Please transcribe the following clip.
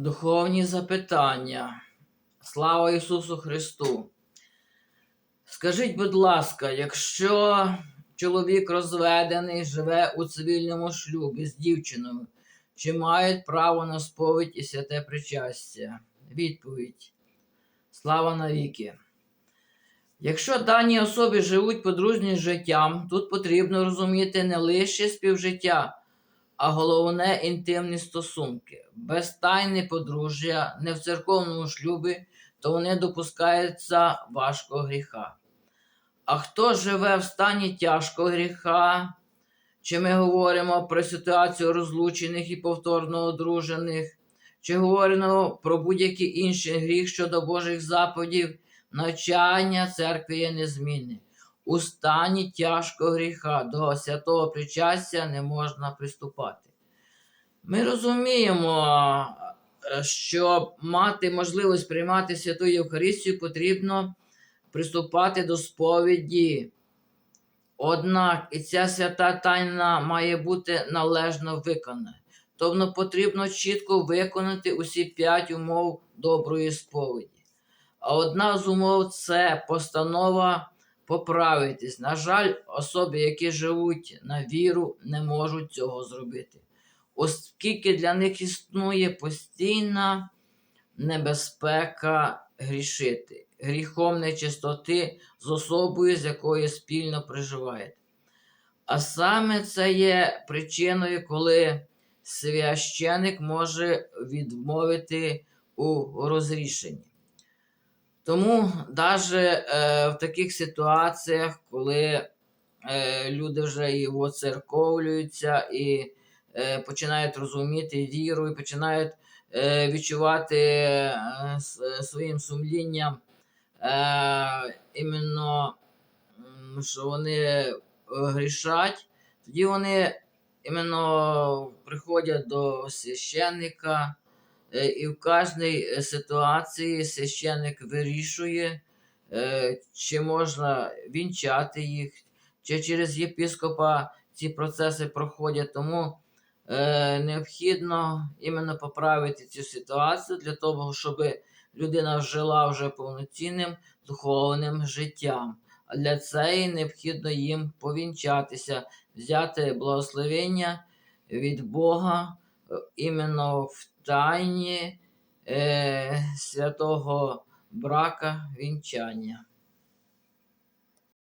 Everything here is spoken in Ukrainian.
Духовні запитання. Слава Ісусу Христу. Скажіть, будь ласка, якщо чоловік розведений, живе у цивільному шлюбі з дівчиною, чи мають право на сповідь і святе причастя? Відповідь. Слава навіки. Якщо дані особи живуть подружнім життям, тут потрібно розуміти не лише співжиття, а головне інтимні стосунки. Без тайни подружжя, не в церковному шлюбі, то вони допускаються важкого гріха. А хто живе в стані тяжкого гріха, чи ми говоримо про ситуацію розлучених і повторно одружених, чи говоримо про будь-який інший гріх щодо Божих заповідів, навчання церкви є незмінне. У стані тяжкого гріха до святого причастя не можна приступати. Ми розуміємо, е, щоб мати можливість приймати святу Євхаристію, потрібно приступати до сповіді. Однак і ця свята тайна має бути належно виконана. Тобто потрібно чітко виконати усі п'ять умов доброї сповіді. А одна з умов це постанова поправитись. На жаль, особи, які живуть на віру, не можуть цього зробити, оскільки для них існує постійна небезпека грішити, гріхом нечистоти з особою, з якою спільно проживаєте. А саме це є причиною, коли священик може відмовити у розрішенні. Тому навіть е, в таких ситуаціях, коли е, люди вже і воцерковлюються, і е, починають розуміти віру, і починають е, відчувати е, своїм сумлінням е, іменно, що вони грішать, тоді вони іменно приходять до священника. Е, І в кожній е, ситуації священник вирішує, е, чи можна вінчати їх, чи через єпископа ці процеси проходять. Тому необхідно іменно поправити цю ситуацію для того, щоб людина жила вже повноцінним духовним життям. А для цього необхідно їм повінчатися, взяти благословення від Бога іменно в тайні е, святого брака вінчання.